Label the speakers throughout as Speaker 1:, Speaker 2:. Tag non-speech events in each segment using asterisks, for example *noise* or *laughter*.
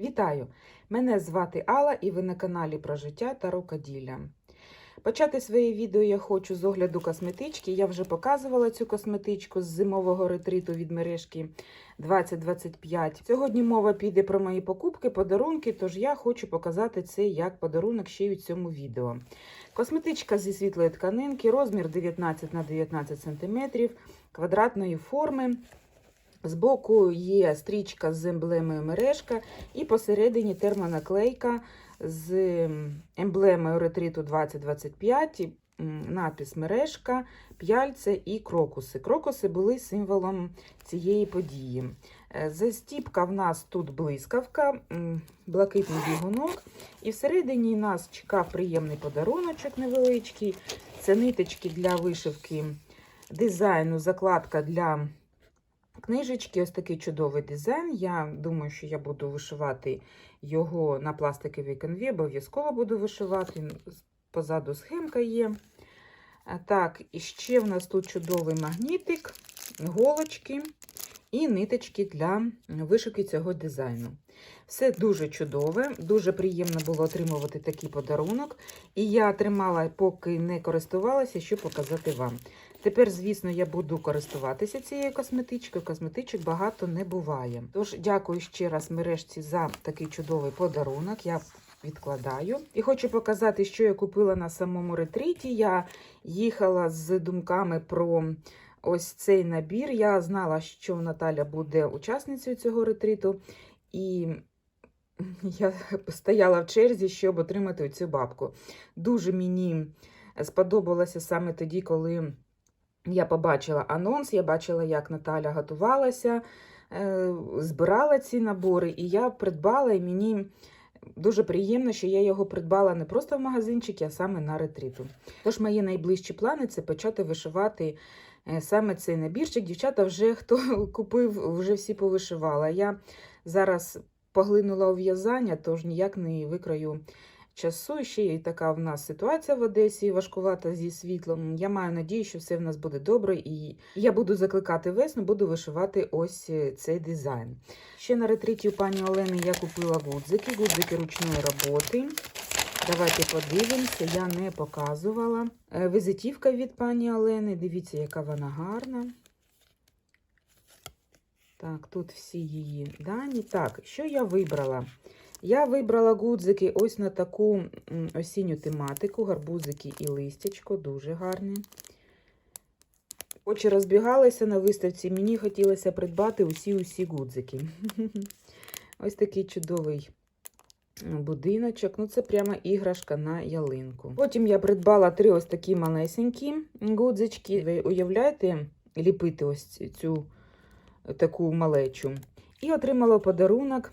Speaker 1: Вітаю! Мене звати Алла і ви на каналі про життя та рукоділля. Почати своє відео я хочу з огляду косметички. Я вже показувала цю косметичку з зимового ретриту від мережки 2025. Сьогодні мова піде про мої покупки, подарунки, тож я хочу показати це як подарунок ще й у цьому відео. Косметичка зі світлої тканинки, розмір 19 на 19 см, квадратної форми. Збоку є стрічка з емблемою мережка, і посередині термонаклейка з емблемою ретриту 2025, і, напис мережка, п'яльця і крокуси. Крокуси були символом цієї події. Е, Застіпка в нас тут блискавка, блакитний бігунок, і всередині нас чекав приємний подаруночок невеличкий. Це ниточки для вишивки дизайну, закладка для книжечки. Ось такий чудовий дизайн. Я думаю, що я буду вишивати його на пластиковій канві, обов'язково буду вишивати. Позаду схемка є. Так, і ще в нас тут чудовий магнітик, голочки і ниточки для вишивки цього дизайну. Все дуже чудове, дуже приємно було отримувати такий подарунок. І я тримала, поки не користувалася, щоб показати вам. Тепер, звісно, я буду користуватися цією косметичкою. Косметичок багато не буває. Тож, дякую ще раз мережці за такий чудовий подарунок. Я відкладаю. І хочу показати, що я купила на самому ретриті. Я їхала з думками про ось цей набір. Я знала, що Наталя буде учасницею цього ретриту. І я стояла в черзі, щоб отримати цю бабку. Дуже мені сподобалося саме тоді, коли я побачила анонс, я бачила, як Наталя готувалася, е, збирала ці набори, і я придбала, і мені дуже приємно, що я його придбала не просто в магазинчикі, а саме на ретриту. Тож мої найближчі плани це почати вишивати е, саме цей набірчик. Дівчата вже хто *laughs* купив, вже всі повишивала. Я зараз поглинула у в'язання, тож ніяк не викрою часу. Ще є така в нас ситуація в Одесі важкувата зі світлом. Я маю надію, що все в нас буде добре, і я буду закликати весну, буду вишивати ось е, цей дизайн. Ще на ретриті у пані Олени я купила гудзики, гудзики ручної роботи. Давайте подивимося, я не показувала. Е, Візитівка від пані Олени. Дивіться, яка вона гарна. Так, тут всі її дані. Так, що я вибрала? Я вибрала гудзики ось на таку осінню тематику, гарбузики і листячко, дуже гарні. Очі розбігалися на виставці, мені хотілося придбати усі-усі гудзики. *laughs* Ось такий чудовий будиночок. Ну, це прямо іграшка на ялинку. Потім я придбала три ось такі малесенькі гудзички. Ви уявляєте, ліпити ось цю таку малечу. І отримала подарунок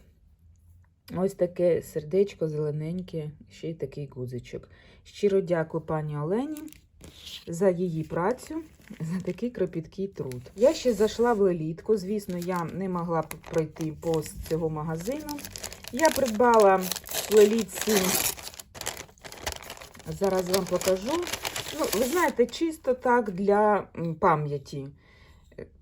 Speaker 1: ось таке сердечко зелененьке, ще й такий гудзичок. Щиро дякую пані Олені за її працю, за такий кропіткий труд. Я ще зайшла в лелітку. Звісно, я не могла пройти повз цього магазину. Я придбала в лелітці, зараз вам покажу. Ну, ви знаєте, чисто так для пам'яті.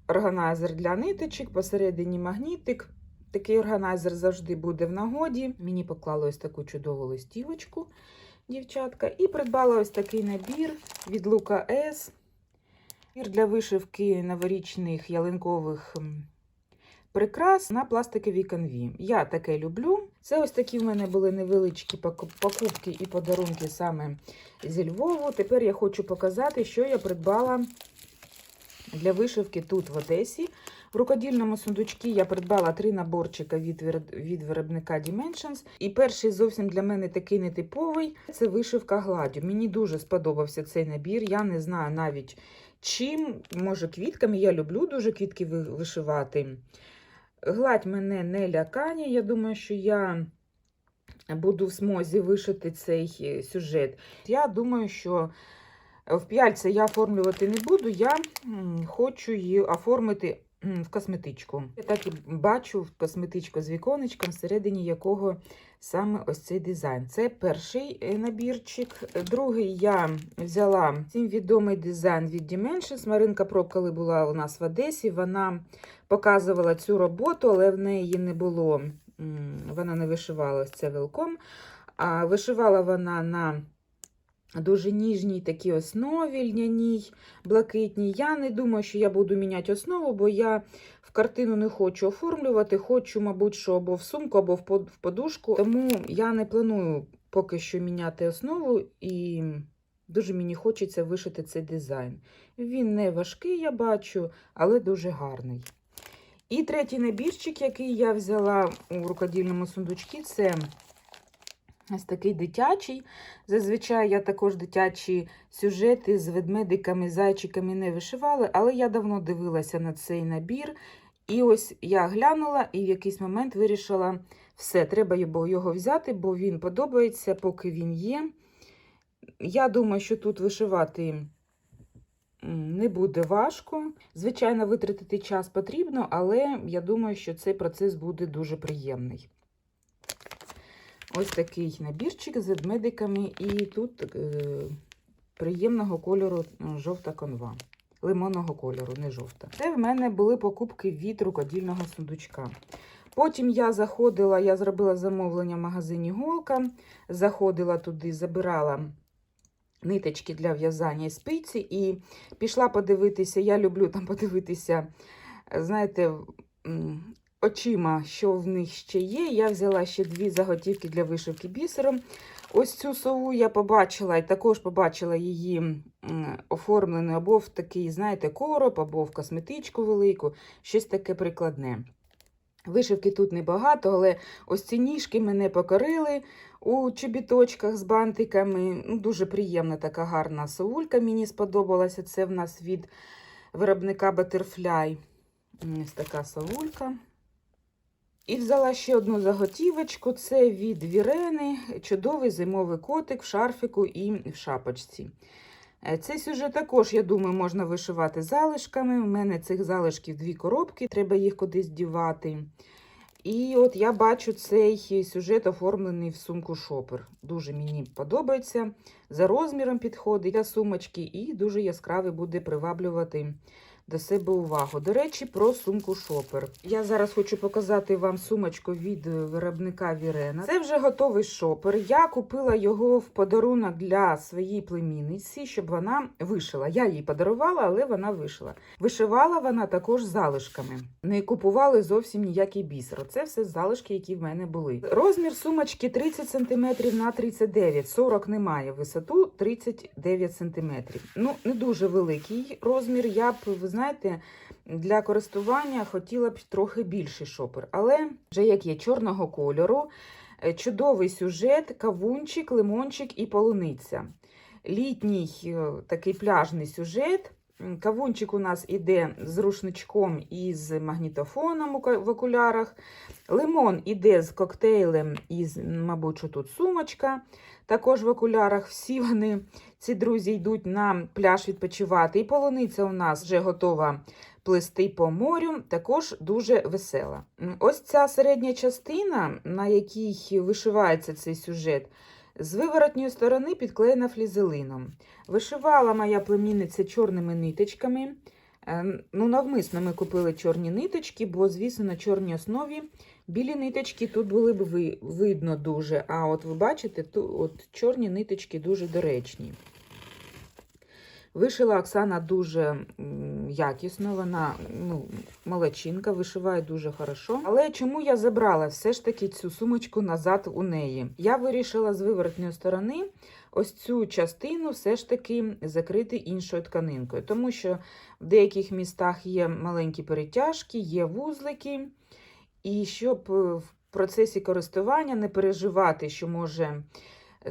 Speaker 1: Органайзер для ниточок, посередині магнітик. Такий органайзер завжди буде в нагоді. Мені поклали ось таку чудову листівочку, дівчатка. І придбала ось такий набір від Лука С. Набір для вишивки новорічних ялинкових прикрас на пластиковій канві. Я таке люблю. Це ось такі в мене були невеличкі покупки і подарунки саме зі Львову. Тепер я хочу показати, що я придбала для вишивки тут в Одесі. В рукодільному сундучці я придбала три наборчика від, від виробника Dimensions. І перший зовсім для мене такий нетиповий це вишивка гладдю. Мені дуже сподобався цей набір. Я не знаю навіть чим, може, квітками. Я люблю дуже квітки вишивати. Гладь мене не лякає. Я думаю, що я буду в змозі вишити цей е, сюжет. Я думаю, що в п'яльце я оформлювати не буду, я хочу її оформити в косметичку. Я так і бачу в косметичку з віконечком, всередині якого саме ось цей дизайн. Це перший е, набірчик. Другий я взяла цим відомий дизайн від Dimensions. Маринка Проб, коли була у нас в Одесі, вона показувала цю роботу, але в неї не було вона не вишивалась це вилком, а вишивала вона на дуже ніжній такій основі, льняній, блакитній. Я не думаю, що я буду міняти основу, бо я в картину не хочу оформлювати. Хочу, мабуть, що або в сумку, або в подушку. Тому я не планую поки що міняти основу і дуже мені хочеться вишити цей дизайн. Він не важкий, я бачу, але дуже гарний. І третій набірчик, який я взяла у рукодільному сундучці, це ось такий дитячий. Зазвичай я також дитячі сюжети з ведмедиками, зайчиками не вишивала, але я давно дивилася на цей набір. І ось я глянула і в якийсь момент вирішила, все, треба його взяти, бо він подобається, поки він є. Я думаю, що тут вишивати не буде важко. Звичайно, витратити час потрібно, але я думаю, що цей процес буде дуже приємний. Ось такий набірчик з ведмедиками, і тут е, приємного кольору жовта конва. Лимонного кольору, не жовта. Це в мене були покупки від рукодільного сундучка. Потім я заходила, я зробила замовлення в магазині Голка, заходила туди, забирала ниточки для в'язання і спиці і пішла подивитися. Я люблю там подивитися, знаєте, очима, що в них ще є. Я взяла ще дві заготівки для вишивки бісером. Ось цю сову я побачила і також побачила її оформлену або в такий, знаєте, короб, або в косметичку велику, щось таке прикладне. Вишивки тут небагато, але ось ці ніжки мене покорили у чобіточках з бантиками. Ну, Дуже приємна така гарна совулька. Мені сподобалася. Це в нас від виробника Butterfly. Ось така совулька. І взяла ще одну заготівочку. Це від Вірени. Чудовий зимовий котик в шарфіку і в шапочці. Е, Цей сюжет також, я думаю, можна вишивати залишками. У мене цих залишків дві коробки, треба їх кудись дівати. І от я бачу цей сюжет оформлений в сумку шопер. Дуже мені подобається. За розміром підходить для сумочки і дуже яскравий буде приваблювати до себе увагу. До речі, про сумку шопер. Я зараз хочу показати вам сумочку від виробника Вірена. Це вже готовий шопер. Я купила його в подарунок для своєї племінниці, щоб вона вишила. Я їй подарувала, але вона вишила. Вишивала вона також залишками. Не купували зовсім ніякий бісер. Це все залишки, які в мене були. Розмір сумочки 30 см на 39 40 немає. Висоту 39 см. Ну, не дуже великий розмір. Я б, знаєте, для користування хотіла б трохи більший шопер. Але вже як є чорного кольору, е, чудовий сюжет, кавунчик, лимончик і полуниця. Літній е, такий пляжний сюжет. Кавунчик у нас іде з рушничком і з магнітофоном в окулярах. Лимон іде з коктейлем і, мабуть, тут сумочка. Також в окулярах всі вони, ці друзі, йдуть на пляж відпочивати. І полуниця у нас вже готова плисти по морю, також дуже весела. Ось ця середня частина, на якій вишивається цей сюжет, з виворотньої сторони підклеєна флізелином. Вишивала моя племінниця чорними ниточками. Е, Ну, навмисно ми купили чорні ниточки, бо, звісно, на чорній основі білі ниточки тут були б ви, видно дуже. А от ви бачите, тут от чорні ниточки дуже доречні. Вишила Оксана дуже якісно, вона ну, молодчинка, вишиває дуже хорошо. Але чому я забрала все ж таки цю сумочку назад у неї? Я вирішила з виворотньої сторони ось цю частину все ж таки закрити іншою тканинкою, тому що в деяких містах є маленькі перетяжки, є вузлики, і щоб е, в процесі користування не переживати, що може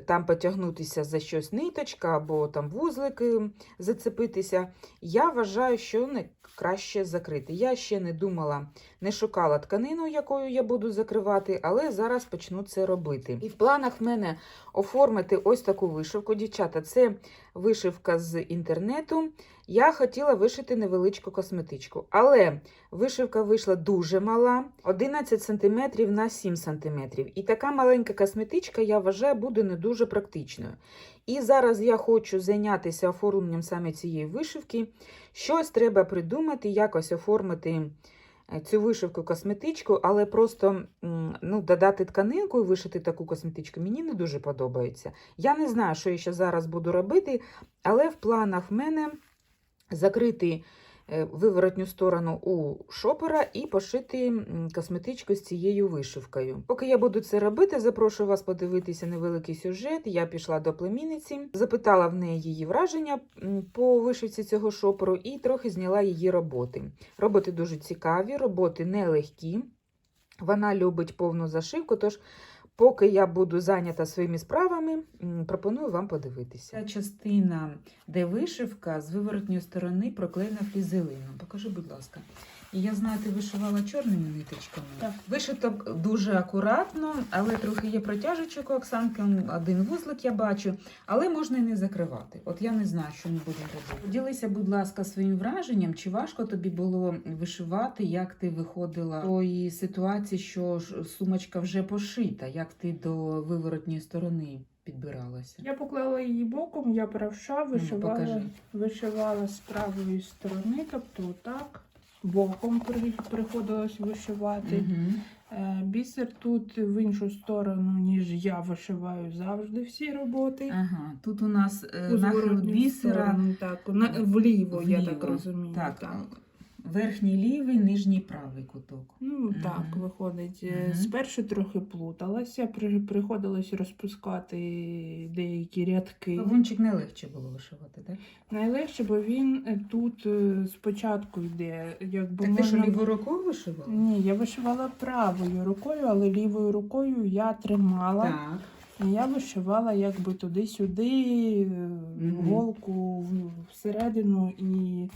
Speaker 1: там потягнутися за щось ниточка або там вузлики зацепитися. Я вважаю, що не краще закрити. Я ще не думала, не шукала тканину, якою я буду закривати, але зараз почну це робити. І в планах в мене оформити ось таку вишивку. Дівчата, це вишивка з інтернету. Я хотіла вишити невеличку косметичку, але вишивка вийшла дуже мала 11 см на 7 см. І така маленька косметичка, я вважаю, буде не дуже практичною. І зараз я хочу зайнятися оформленням саме цієї вишивки. Щось треба придумати, якось оформити е, цю вишивку косметичку, але просто ну, додати тканинку і вишити таку косметичку мені не дуже подобається. Я не знаю, що я ще зараз буду робити, але в планах в мене закрити е, виворотню сторону у шопера і пошити косметичку з цією вишивкою. Поки я буду це робити, запрошую вас подивитися невеликий сюжет. Я пішла до племінниці, запитала в неї її враження по вишивці цього шоперу і трохи зняла її роботи. Роботи дуже цікаві, роботи нелегкі. Вона любить повну зашивку, тож поки я буду зайнята своїми справами, пропоную вам подивитися. Ця частина, де вишивка з виворотньої сторони проклеєна флізелином. Покажи, будь ласка. І я знаю, ти вишивала чорними ниточками.
Speaker 2: Так.
Speaker 1: Вишито дуже акуратно, але трохи є протяжечок у Оксанки, один вузлик я бачу, але можна і не закривати. От я не знаю, що ми будемо робити. Поділися, будь ласка, своїм враженням, чи важко тобі було вишивати, як ти виходила з тої ситуації, що сумочка вже пошита, як ти до виворотньої сторони підбиралася?
Speaker 2: Я поклала її боком, я правша, вишивала,
Speaker 1: покажи.
Speaker 2: вишивала з правої сторони, тобто так, боком приходилось вишивати.
Speaker 1: Угу.
Speaker 2: Бісер тут в іншу сторону, ніж я вишиваю завжди всі роботи.
Speaker 1: Ага, тут у нас е,
Speaker 2: У
Speaker 1: нахил бісера.
Speaker 2: сторону, так, на, вліво, я так
Speaker 1: вліво.
Speaker 2: розумію.
Speaker 1: Так, верхній лівий, нижній правий куток.
Speaker 2: Ну так,
Speaker 1: Мгм.
Speaker 2: виходить. Е,
Speaker 1: Мгм.
Speaker 2: Спершу трохи плуталася, при, приходилось розпускати деякі рядки.
Speaker 1: Павунчик не легче було вишивати, так?
Speaker 2: Найлегше, бо він е, тут е, спочатку йде, якби
Speaker 1: Так ти що лівою рукою вишивала?
Speaker 2: Ні, я вишивала правою рукою, але лівою рукою я тримала.
Speaker 1: Так.
Speaker 2: Я вишивала якби туди-сюди, е,
Speaker 1: Мгм.
Speaker 2: голку всередину і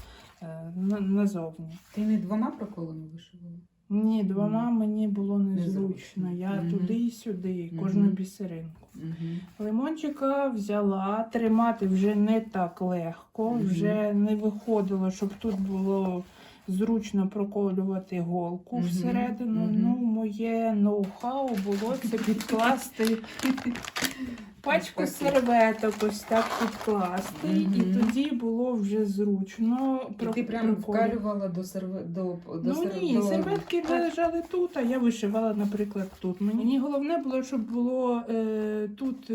Speaker 2: е, на- назовні.
Speaker 1: Ти не двома проколами вишивала?
Speaker 2: Ні, двома мені було незручно.
Speaker 1: Незручно.
Speaker 2: Я
Speaker 1: Мгм.
Speaker 2: туди і сюди,
Speaker 1: Мгм.
Speaker 2: кожну бісеринку.
Speaker 1: Угу.
Speaker 2: Лимончика взяла, тримати вже не так легко,
Speaker 1: Мгм.
Speaker 2: вже не виходило, щоб тут було зручно проколювати голку
Speaker 1: Мгм.
Speaker 2: всередину.
Speaker 1: Мгм.
Speaker 2: Ну, моє ноу-хау було це підкласти *laughs* пачку серветок, ось так підкласти, і тоді було вже зручно.
Speaker 1: І ти
Speaker 2: про-
Speaker 1: прямо
Speaker 2: проколювати.
Speaker 1: вкалювала до серве... до, до
Speaker 2: Ну ні,
Speaker 1: до-
Speaker 2: серветки лежали тут, а я вишивала, наприклад, тут. Мені головне було, щоб було е, тут е,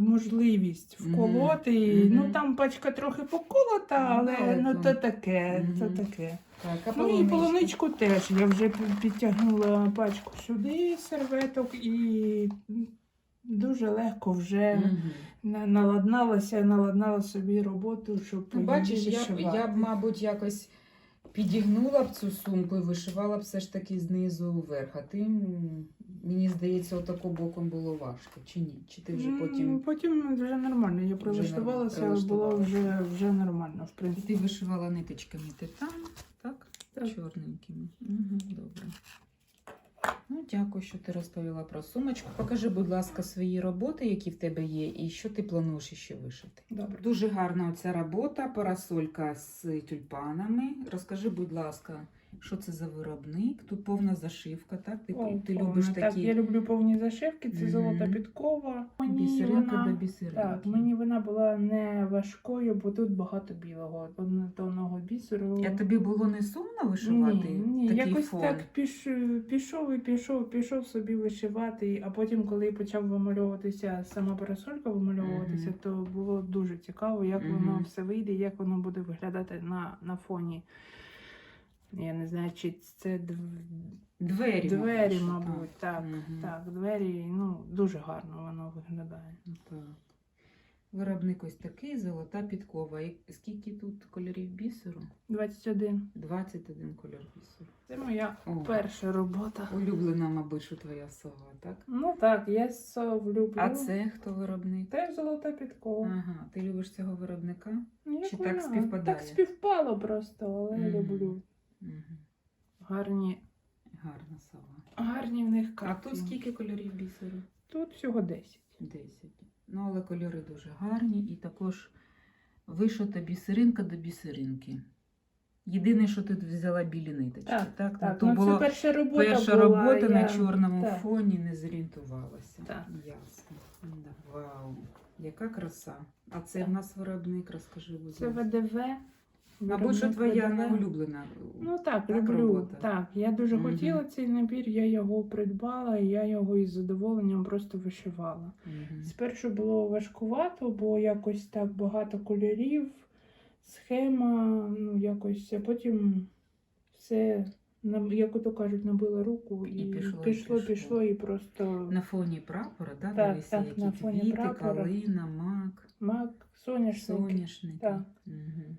Speaker 2: можливість
Speaker 1: Мгм.
Speaker 2: вколоти.
Speaker 1: Мгм.
Speaker 2: Ну там пачка трохи поколота, але
Speaker 1: але
Speaker 2: ну
Speaker 1: то-
Speaker 2: то таке, то
Speaker 1: Мгм.
Speaker 2: таке.
Speaker 1: Так, а
Speaker 2: Ну і
Speaker 1: полуничка?
Speaker 2: полуничку теж. Я вже пі- підтягнула пачку сюди серветок і дуже легко вже на- наладналася, наладнала собі роботу, щоб
Speaker 1: бачиш, я б, я б, мабуть, якось підігнула б цю сумку і вишивала б все ж таки знизу вверх. А ти, мені здається, отако боком було важко. Чи ні? Чи ти вже потім.
Speaker 2: Потім вже нормально. Я прилаштувалася, але було вже, вже нормально, в принципі.
Speaker 1: ти вишивала ниточками титан, так?
Speaker 2: Так.
Speaker 1: Чорненькими. Угу, добре. Ну, дякую, що ти розповіла про сумочку. Покажи, будь ласка, свої роботи, які в тебе є, і що ти плануєш ще вишити.
Speaker 2: Добре.
Speaker 1: Дуже гарна оця робота, парасолька з тюльпанами. Розкажи, будь ласка, що це за виробник? Тут повна зашивка, так? Ти,
Speaker 2: О,
Speaker 1: ти
Speaker 2: повна.
Speaker 1: любиш
Speaker 2: Так,
Speaker 1: такі
Speaker 2: я люблю повні зашивки, це
Speaker 1: Мгм.
Speaker 2: золота підкова. Мені
Speaker 1: бісеринка
Speaker 2: вона...
Speaker 1: до бісеринки.
Speaker 2: Так, мені вона була не важкою, бо тут багато білого, однотонного бісеру.
Speaker 1: А тобі було не сумно вишивати
Speaker 2: Ні, ні,
Speaker 1: такий
Speaker 2: якось
Speaker 1: фон?
Speaker 2: так піш, пішов і пішов, пішов собі вишивати, а потім, коли почав вимальовуватися сама парасолька вимальовуватися,
Speaker 1: Мгм.
Speaker 2: то було дуже цікаво, як воно все вийде, як воно буде виглядати на, на фоні. Я не знаю, чи це
Speaker 1: Двері,
Speaker 2: двері, мабуть. Так,
Speaker 1: Мгм.
Speaker 2: так, двері, ну, дуже гарно воно виглядає.
Speaker 1: Ну, Так. Виробник ось такий, золота підкова. І скільки тут кольорів бісеру?
Speaker 2: 21.
Speaker 1: 21 кольор бісеру.
Speaker 2: Це моя
Speaker 1: О,
Speaker 2: перша робота.
Speaker 1: улюблена, мабуть, твоя сова, так?
Speaker 2: Ну так, я сов люблю.
Speaker 1: А це хто виробник?
Speaker 2: Теж золота підкова.
Speaker 1: Ага, ти любиш цього виробника?
Speaker 2: Ну, як
Speaker 1: Чи так співпадає?
Speaker 2: Так співпало просто, але я
Speaker 1: Мгм.
Speaker 2: люблю.
Speaker 1: Угу.
Speaker 2: Гарні,
Speaker 1: Гарна сова.
Speaker 2: гарні в них
Speaker 1: А
Speaker 2: картки.
Speaker 1: тут скільки кольорів бісеру?
Speaker 2: Тут всього 10.
Speaker 1: 10. Ну, але кольори дуже гарні і також вишита бісеринка до бісеринки. Єдине, що ти взяла білі ниточки.
Speaker 2: Так,
Speaker 1: так?
Speaker 2: Так,
Speaker 1: Ну,
Speaker 2: ну,
Speaker 1: то було
Speaker 2: це перша робота
Speaker 1: перша
Speaker 2: була.
Speaker 1: робота на
Speaker 2: я-
Speaker 1: чорному
Speaker 2: так.
Speaker 1: фоні, не зорієнтувалася.
Speaker 2: Так.
Speaker 1: Ясно. Да. Вау, яка краса. А це в нас виробник, розкажи, будь
Speaker 2: Це
Speaker 1: ласка.
Speaker 2: ВДВ.
Speaker 1: Мабуть, що твоя
Speaker 2: видає.
Speaker 1: неулюблена.
Speaker 2: Ну так,
Speaker 1: Так,
Speaker 2: люблю.
Speaker 1: робота.
Speaker 2: Так, я дуже
Speaker 1: Мгм.
Speaker 2: хотіла цей набір, я його придбала, і я його із задоволенням просто вишивала.
Speaker 1: Мгм.
Speaker 2: Спершу було важкувато, бо якось так багато кольорів, схема, ну якось, а потім все, як ото кажуть, набило руку і,
Speaker 1: І пішло,
Speaker 2: пішло,
Speaker 1: пішло.
Speaker 2: пішло, і просто
Speaker 1: На фоні прапора, да,
Speaker 2: Так,
Speaker 1: дивися,
Speaker 2: так,
Speaker 1: які
Speaker 2: на фоні
Speaker 1: квіти,
Speaker 2: прапора.
Speaker 1: калина, мак,
Speaker 2: мак, соняшник.
Speaker 1: соняшники.
Speaker 2: Так.
Speaker 1: Мгм.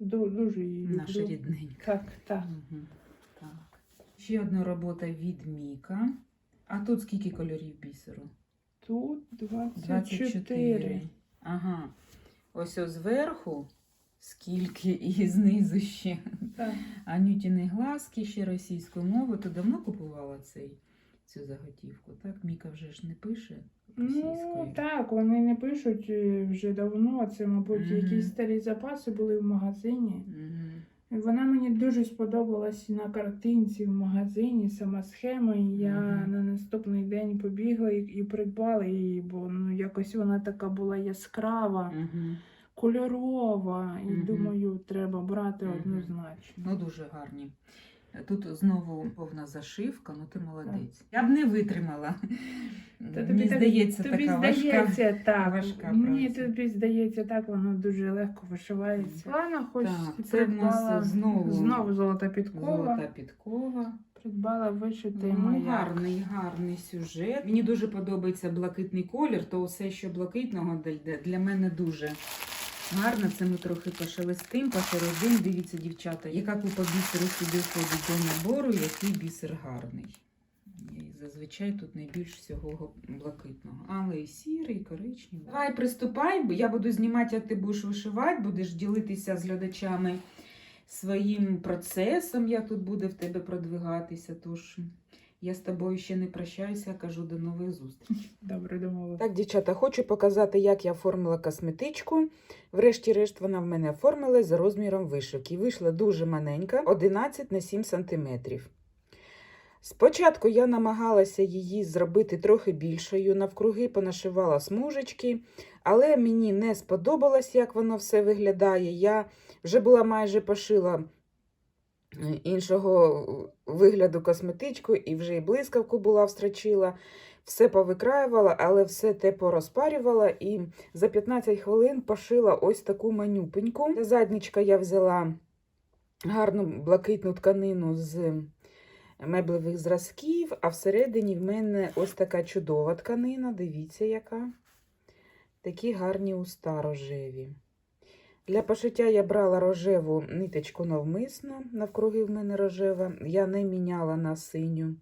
Speaker 2: Ду- Дуже її
Speaker 1: Наша рідненька.
Speaker 2: Так, так.
Speaker 1: Мгм. так. Ще одна робота від Міка. А тут скільки кольорів бісеру?
Speaker 2: Тут 24.
Speaker 1: 24. Ага. Ось ось зверху скільки і знизу ще.
Speaker 2: Так.
Speaker 1: Анютіни глазки ще російською мовою. Ти давно купувала цей, цю заготівку? Так, Міка вже ж не пише російською.
Speaker 2: Ну так, вони не пишуть е, вже давно. Це, мабуть,
Speaker 1: Мгм.
Speaker 2: якісь старі запаси були в магазині.
Speaker 1: Мгм.
Speaker 2: Вона мені дуже сподобалась на картинці в магазині, сама схема, і я
Speaker 1: Мгм.
Speaker 2: на наступний день побігла і, і придбала її, бо ну, якось вона така була яскрава,
Speaker 1: Мгм.
Speaker 2: кольорова, і
Speaker 1: Мгм.
Speaker 2: думаю, треба брати
Speaker 1: Мгм.
Speaker 2: однозначно.
Speaker 1: Ну, дуже гарні. Тут знову повна зашивка, ну ти молодець. Я б не витримала.
Speaker 2: Та
Speaker 1: Мені здається,
Speaker 2: тобі
Speaker 1: така важка.
Speaker 2: здається, так.
Speaker 1: важка
Speaker 2: Мені
Speaker 1: праця.
Speaker 2: тобі здається, так воно дуже легко вишивається. Лана хоч
Speaker 1: Так, це в нас знову-
Speaker 2: знову золота підкова.
Speaker 1: Золота підкова.
Speaker 2: Придбала вишитий
Speaker 1: Ну,
Speaker 2: маяк.
Speaker 1: гарний, гарний сюжет. Мені дуже подобається блакитний колір, то все, що блакитного для мене дуже гарно. Це ми трохи пошелестим, пошередим. Дивіться, дівчата, яка купа бісеру сюди входить до набору, який бісер гарний. Зазвичай тут найбільш всього блакитного. Але і сірий, і коричневий. Давай приступай, я буду знімати, як ти будеш вишивати, будеш ділитися з глядачами своїм процесом, як тут буде в тебе продвигатися. Тож я з тобою ще не прощаюся, кажу до нових зустрічей. *laughs*
Speaker 2: Добре домовилися.
Speaker 1: Так, дівчата, хочу показати, як я оформила косметичку. Врешті-решт, вона в мене оформилась за розміром вишивки. Вийшла дуже маленька, 11 на 7 сантиметрів. Спочатку я намагалася її зробити трохи більшою, навкруги понашивала смужечки, але мені не сподобалось, як воно все виглядає. Я вже була майже пошила іншого вигляду косметичку і вже і блискавку була встрочила. Все повикраювала, але все те порозпарювала і за 15 хвилин пошила ось таку манюпеньку. Задничка я взяла гарну блакитну тканину з меблевих зразків, а всередині в мене ось така чудова тканина. Дивіться, яка. Такі гарні уста рожеві. Для пошиття я брала рожеву ниточку навмисно, навкруги в мене рожева. Я не міняла на синю.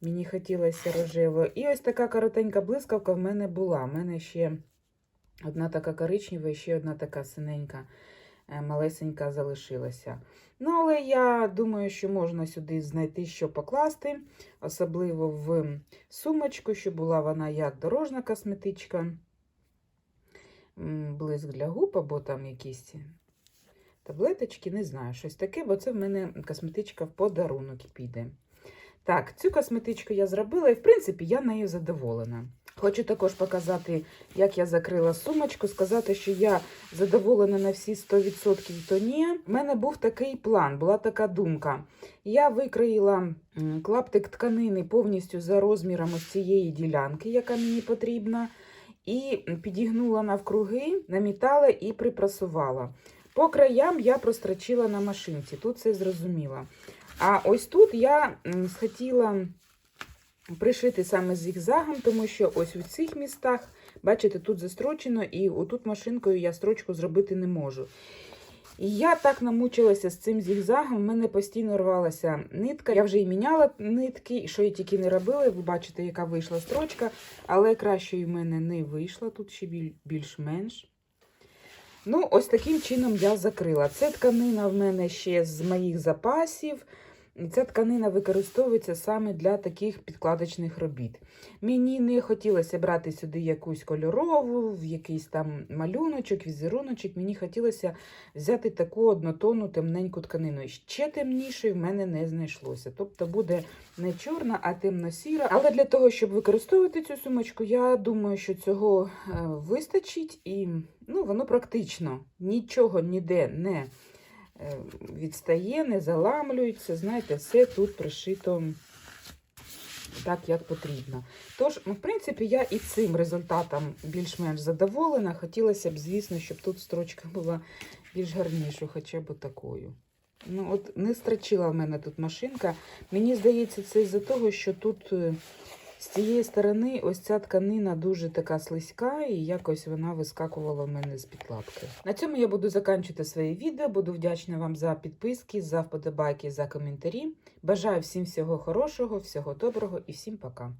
Speaker 1: Мені хотілося рожево. І ось така коротенька блискавка в мене була. У мене ще одна така коричнева і ще одна така синенька, е, малесенька залишилася. Ну, але я думаю, що можна сюди знайти, що покласти, особливо в сумочку, щоб була вона як дорожна косметичка, блиск для губ або там якісь таблеточки, не знаю, щось таке, бо це в мене косметичка в подарунок піде. Так, цю косметичку я зробила, і в принципі я нею задоволена. Хочу також показати, як я закрила сумочку, сказати, що я задоволена на всі 100%, то ні. У мене був такий план, була така думка. Я викроїла клаптик тканини повністю за розміром цієї ділянки, яка мені потрібна, і підігнула навкруги, намітала і припрасувала. По краям я прострочила на машинці, тут це зрозуміло. А ось тут я хотіла пришити саме зігзагом, тому що ось у цих містах, бачите, тут застрочено, і отут машинкою я строчку зробити не можу. І я так намучилася з цим зігзагом, в мене постійно рвалася нитка. Я вже і міняла нитки, що я тільки не робила. Ви бачите, яка вийшла строчка, але кращої в мене не вийшла, тут ще більш-менш. Ну, ось таким чином я закрила. Це тканина в мене ще з моїх запасів. Ця тканина використовується саме для таких підкладочних робіт. Мені не хотілося брати сюди якусь кольорову, якийсь там малюночок, візеруночок. Мені хотілося взяти таку однотонну темненьку тканину. Ще темнішої в мене не знайшлося. Тобто буде не чорна, а темно-сіра. Але для того, щоб використовувати цю сумочку, я думаю, що цього е, вистачить і ну, воно практично. Нічого ніде не відстає, не заламлюється. Знаєте, все тут пришито так, як потрібно. Тож, ну, в принципі, я і цим результатом більш-менш задоволена. Хотілося б, звісно, щоб тут строчка була більш гарнішою, хоча б такою. Ну, от не строчила в мене тут машинка. Мені здається, це із-за того, що тут е, з цієї сторони ось ця тканина дуже така слизька, і якось вона вискакувала в мене з підкладки. На цьому я буду закінчувати своє відео. Буду вдячна вам за підписки, за вподобайки, за коментарі. Бажаю всім всього хорошого, всього доброго і всім пока.